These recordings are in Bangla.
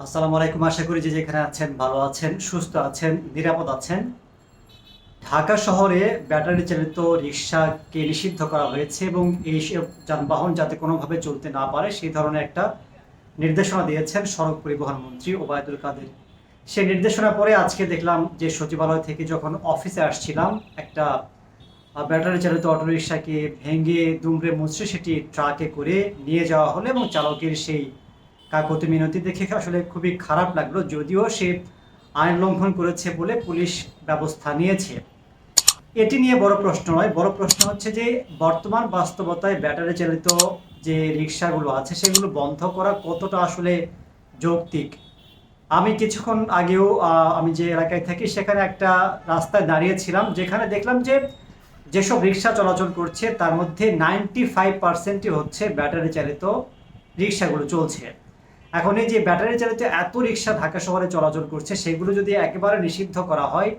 আসসালামু আলাইকুম, আশা করি যে যেখানে আছেন ভালো আছেন, সুস্থ আছেন, নিরাপদ আছেন। ঢাকা শহরে ব্যাটারি চালিত রিক্সাকে নিষিদ্ধ করা হয়েছে এবং এই যানবাহন যাতে কোনোভাবে চলতে না পারে, সেই ধরনের একটা নির্দেশনা দিয়েছেন সড়ক পরিবহন মন্ত্রী ওবায়দুল কাদের। সেই নির্দেশনা পরে আজকে দেখলাম যে সচিবালয় থেকে যখন অফিসে আসছিলাম, একটা ব্যাটারি চালিত অটোরিকশাকে ভেঙে দুমড়ে মুচড়ে সেটি ট্রাকে করে নিয়ে যাওয়া হলো এবং চালকের সেই কাকতি মিনতি দেখে আসলে খুবই খারাপ লাগল, যদিও সে আইন লঙ্ঘন করেছে বলে পুলিশ ব্যবস্থা নিয়েছে। এটি নিয়ে বড় প্রশ্ন নয়, বড় প্রশ্ন হচ্ছে যে বর্তমান বাস্তবতায় ব্যাটারি চালিত যে রিক্সাগুলো আছে, সেগুলো বন্ধ করা কতটা আসলে যৌক্তিক? আমি কিছুক্ষণ আগেও আমি যে এলাকায় থাকি, সেখানে একটা রাস্তায় দাঁড়িয়েছিলাম, যেখানে দেখলাম যে যেসব রিক্সা চলাচল করছে, তার মধ্যে নাইনটি ফাইভ পার্সেন্টই হচ্ছে ব্যাটারি চালিত রিক্সাগুলো চলছে। এখন এই যে ব্যাটারি চালিত এত রিক্সা ঢাকা শহরে চলাচল করছে, সেগুলো যদি একেবারে নিষিদ্ধ করা হয়,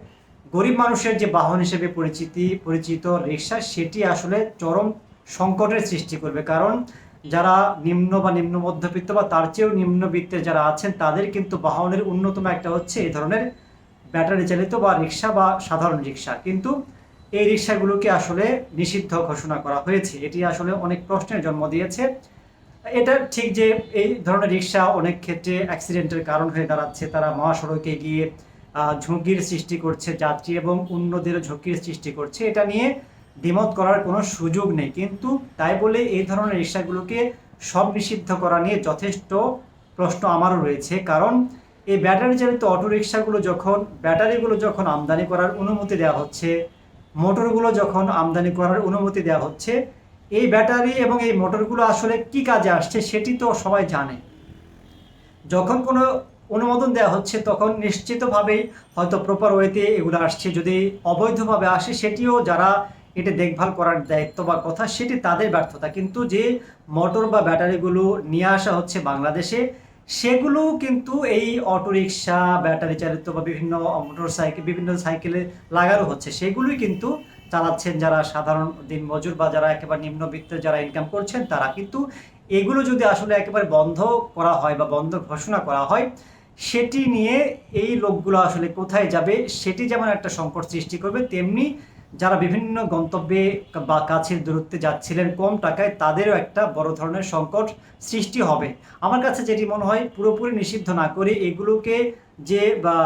গরিব মানুষের যে বাহন হিসেবে পরিচিতি, পরিচিত রিক্সা, সেটি আসলে চরম সংকটের সৃষ্টি করবে। কারণ যারা নিম্ন বা নিম্ন মধ্যবিত্ত বা তার চেয়েও নিম্নবিত্তের যারা আছেন, তাদের কিন্তু বাহনের অন্যতম একটা হচ্ছে এই ধরনের ব্যাটারি চালিত বা রিক্সা বা সাধারণ রিক্সা। কিন্তু এই রিক্সাগুলোকে আসলে নিষিদ্ধ ঘোষণা করা হয়েছে। এটি আসলে অনেক প্রশ্নের জন্ম দিয়েছে। এটা ঠিক যে এই ধরনের রিক্সা অনেক ক্ষেত্রে অ্যাক্সিডেন্টের কারণ হয়ে দাঁড়াচ্ছে। তারা মহাসড়কে গিয়ে ঝুঁকির সৃষ্টি করছে যাত্রী এবং অন্যদের ঝুঁকির সৃষ্টি করছে। এটা নিয়ে দ্বিমত করার কোনো সুযোগ নেই। কিন্তু তাই বলে এই ধরনের রিক্সাগুলোকে সব নিষিদ্ধ করা নিয়ে যথেষ্ট প্রশ্ন আমারও রয়েছে। কারণ এই ব্যাটারি চালিত অটো রিক্সাগুলো যখন, ব্যাটারিগুলো যখন আমদানি করার অনুমতি দেওয়া হচ্ছে, মোটরগুলো যখন আমদানি করার অনুমতি দেওয়া হচ্ছে এই ব্যাটারি এবং এই মোটরগুলো আসলে কি কাজে আসছে সেটি তো সবাই জানে। যখন কোনো অনুমোদন দেওয়া হচ্ছে, তখন নিশ্চিতভাবেই হয়তো প্রপার ওয়েতে এগুলো আসছে। যদি অবৈধভাবে আসে, সেটিও যারা এটা দেখভাল করার দায়িত্ব বা কথা, সেটি তাদের ব্যর্থতা। কিন্তু যে মোটর বা ব্যাটারিগুলো নিয়ে আসা হচ্ছে বাংলাদেশে, সেগুলো কিন্তু এই অটোরিকশা, ব্যাটারি চালিত বা বিভিন্ন মোটর সাইকেল বিভিন্ন সাইকেলে লাগানো হচ্ছে। সেগুলোই কিন্তু চালাচ্ছেন যারা সাধারণ দিন মজুর বা যারা একেবারে নিম্নবিত্ত যারা ইনকাম করছেন, তারা কিন্তু এগুলো যদি আসলে একেবারে বন্ধ করা হয় বা বন্ধ ঘোষণা করা হয়, সেটি নিয়ে এই লোকগুলো আসলে কোথায় যাবে, সেটি যেমন একটা সংকট সৃষ্টি করবে, তেমনি যারা বিভিন্ন গন্তব্যে বা কাছের দূরত্বে যাচ্ছিলেন কম টাকায়, তাদেরও একটা বড় ধরনের সংকট সৃষ্টি হবে। আমার কাছে যেটি মনে হয়, পুরোপুরি নিষিদ্ধ না করে এগুলোকে যে বা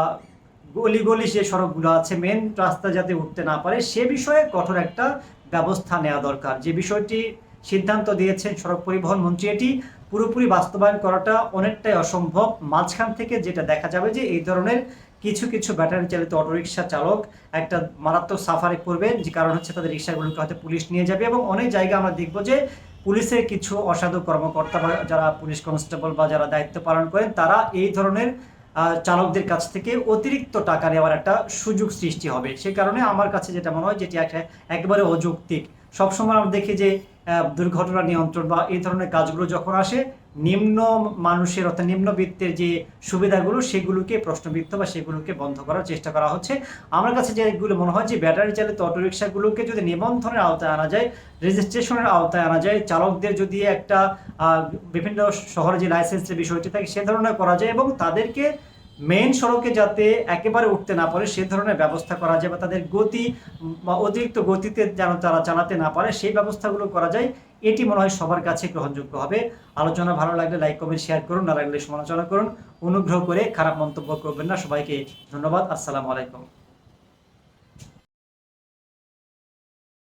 গলি গলি যে সড়কগুলো আছে মেন রাস্তা যাতে উঠতে না পারে, সে বিষয়ে কঠোর একটা ব্যবস্থা নেওয়া দরকার। যে বিষয়টি সিদ্ধান্ত দিয়েছেন সড়ক পরিবহন মন্ত্রী, এটি পুরোপুরি বাস্তবায়ন করাটা অনেকটাই অসম্ভব। মাঝখান থেকে যেটা দেখা যাবে যে এই ধরনের কিছু কিছু ব্যাটারি চালিত অটোরিকশা চালক একটা মারাত্মক সাফারে পড়বে, যে কারণ হচ্ছে তাদের রিক্সাগুলোকে হয়তো পুলিশ নিয়ে যাবে এবং অনেক জায়গায় আমরা দেখব যে পুলিশের কিছু অসাধু কর্মকর্তা বা যারা পুলিশ কনস্টেবল বা যারা দায়িত্ব পালন করেন, তারা এই ধরনের চালকদের কাছ থেকে অতিরিক্ত টাকা নেওয়ার একটা সুযোগ সৃষ্টি হবে। সে কারণে আমার কাছে যেটা মনে হয়, যেটি একটা একেবারে অযৌক্তিক। সবসময় আমরা দেখি যে দুর্ঘটনা নিয়ন্ত্রণ বা এই ধরনের কাজগুলো যখন আসে নিম্ন মানুষের অর্থাৎ নিম্নবিত্তের যে সুবিধাগুলো, সেগুলোকে প্রশ্নবিত্ত বা সেগুলোকে বন্ধ করার চেষ্টা করা হচ্ছে। আমার কাছে যেগুলো মনে হয় যে ব্যাটারি চালিত অটোরিকশাগুলোকে যদি নিবন্ধনের আওতায় আনা যায়, রেজিস্ট্রেশনের আওতায় আনা যায়, চালকদের যদি একটা বিভিন্ন শহরে যে লাইসেন্সের বিষয়টি থাকে, সে ধরনের করা যায় এবং তাদেরকে মেইন সড়কে যাতে একেবারে উঠতে না পারে, সে ধরনের ব্যবস্থা করা যায় বা তাদের গতি অতিরিক্ত গতিতে যেন তারা চালাতে না পারে, সেই ব্যবস্থাগুলো করা যায়। এটি মনে হয় সবার কাছে গ্রহণযোগ্য হবে। আলোচনা ভালো লাগলে লাইক, কমেন্ট, শেয়ার করুন, না লাগলে সমালোচনা করুন। অনুগ্রহ করে খারাপ মন্তব্য করবেন না। সবাইকে ধন্যবাদ। আসসালামু আলাইকুম।